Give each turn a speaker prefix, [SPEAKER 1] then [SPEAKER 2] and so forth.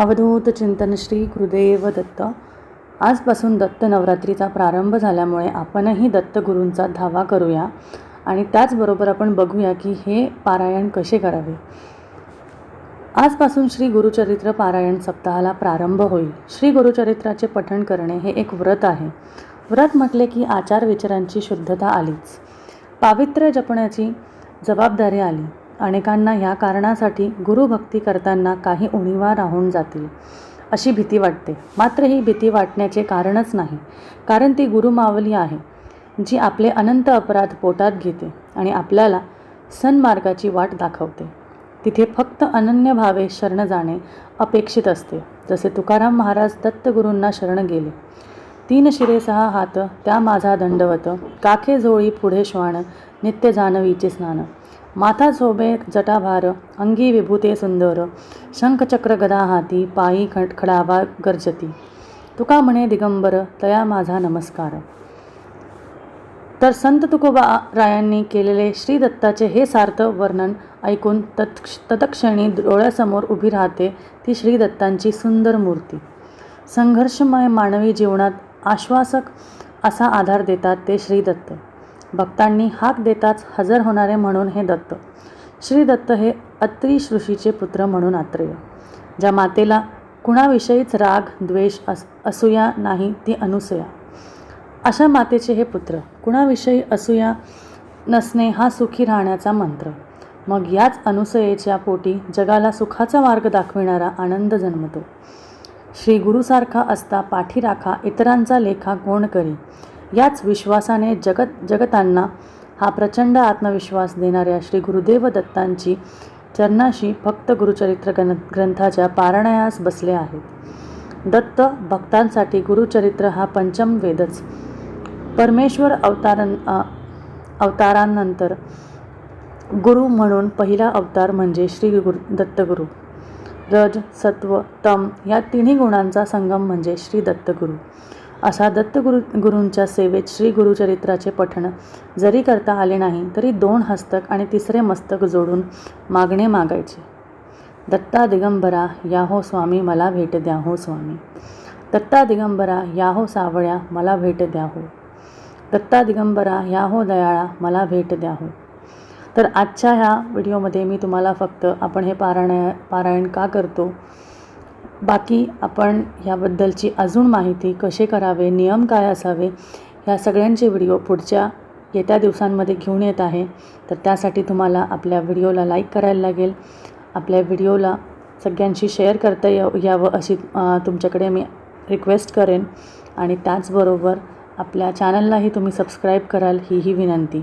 [SPEAKER 1] अवधूत चिंतन श्री गुरुदेव दत्त. आजपासून दत्त नवरात्रीचा प्रारंभ झाल्यामुळे आपणही दत्तगुरूंचा धावा करूया आणि त्याचबरोबर आपण बघूया की हे पारायण कसे करावे. आजपासून श्री गुरुचरित्र पारायण सप्ताहाला प्रारंभ होईल. श्री गुरुचरित्राचे पठण करणे हे एक व्रत आहे. व्रत म्हटले की आचार विचारांची शुद्धता आलीच. पावित्र्य जपण्याची जबाबदारी आली. अनेकांना ह्या कारणासाठी गुरुभक्ती करताना काही उणीवा राहून जातील अशी भीती वाटते. मात्र ही भीती वाटण्याचे कारणच नाही कारण ती गुरुमावली आहे जी आपले अनंत अपराध पोटात घेते आणि आपल्याला सन्मार्गाची वाट दाखवते. तिथे फक्त अनन्य भावे शरण जाणे अपेक्षित असते. जसे तुकाराम महाराज दत्तगुरूंना शरण गेले तीन शिरे सहा हात त्या माझा दंडवत. काखे झोळी पुढे श्वान नित्य जानवीचे स्नान. माथा झोबे जटाभार अंगी विभूते सुंदर. शंखचक्र गदा हाती पायी खट खडावा गर्जती. तुका म्हणे दिगंबर तया माझा नमस्कार. तर संत तुकोबा रायांनी केलेले श्री दत्ताचे हे सार्थ वर्णन ऐकून तत् तत्क्षणी डोळ्यासमोर उभी राहते ती श्री दत्तांची सुंदर मूर्ती. संघर्षमय मानवी जीवनात आश्वासक असा आधार देतात ते श्री दत्त भक्तांनी हाक देताच हजर होणारे म्हणून हे दत्त. श्री दत्त हे अत्री ऋषीचे पुत्र म्हणून आत्रेय. ज्या मातेला कुणाविषयीच राग द्वेष अस असूया नाही ती अनुसया. अशा मातेचे हे पुत्र कुणाविषयी असूया नसणे हा सुखी राहण्याचा मंत्र. मग याच अनुसयेच्या पोटी जगाला सुखाचा मार्ग दाखविणारा आनंद जन्मतो. श्री गुरुसारखा असता पाठी राखा इतरांचा लेखा कोण करी. याच विश्वासाने जगत जगतांना हा प्रचंड आत्मविश्वास देणाऱ्या श्री गुरुदेव दत्तांची चरणाशी फक्त गुरुचरित्र ग्रं ग्रंथाच्या पारायणास बसले आहेत. दत्त भक्तांसाठी गुरुचरित्र हा पंचम वेदच. परमेश्वर अवतारन अवतारांनंतर गुरु म्हणून पहिला अवतार म्हणजे श्री गुरु दत्तगुरू. रज सत्व तम या तिन्ही गुणांचा संगम म्हणजे श्री दत्तगुरू. अशा दत्तगुरु गुरूंच्या सेवेत श्री गुरुचरित्राचे पठण जरी करता आले नाही तरी दोन हस्तक आणि तिसरे मस्तक जोडून मागणे मागायचे. दत्ता दिगंबरा या हो स्वामी मला भेट द्या हो स्वामी. दत्ता दिगंबरा या हो सावळ्या मला भेट द्या हो. दत्ता दिगंबरा या हो दयाळा मला भेट द्या हो. तर आजच्या ह्या व्हिडिओमध्ये मी तुम्हाला फक्त आपण हे पारायण पारायण का करतो? बाकी आपण ह्याबद्दलची अजून माहिती कसे करावे नियम काय असावे ह्या सगळ्यांचे व्हिडिओ पुढच्या येत्या दिवसांमध्ये घेऊन येत आहे. तर त्यासाठी तुम्हाला आपल्या व्हिडिओला लाईक करायला लागेल. आपल्या व्हिडिओला सगळ्यांशी शेअर करता याव यावं अशी तुमच्याकडे मी रिक्वेस्ट करेन. आणि त्याचबरोबर आपल्या चॅनललाही तुम्ही सबस्क्राईब कराल ही ही विनंती.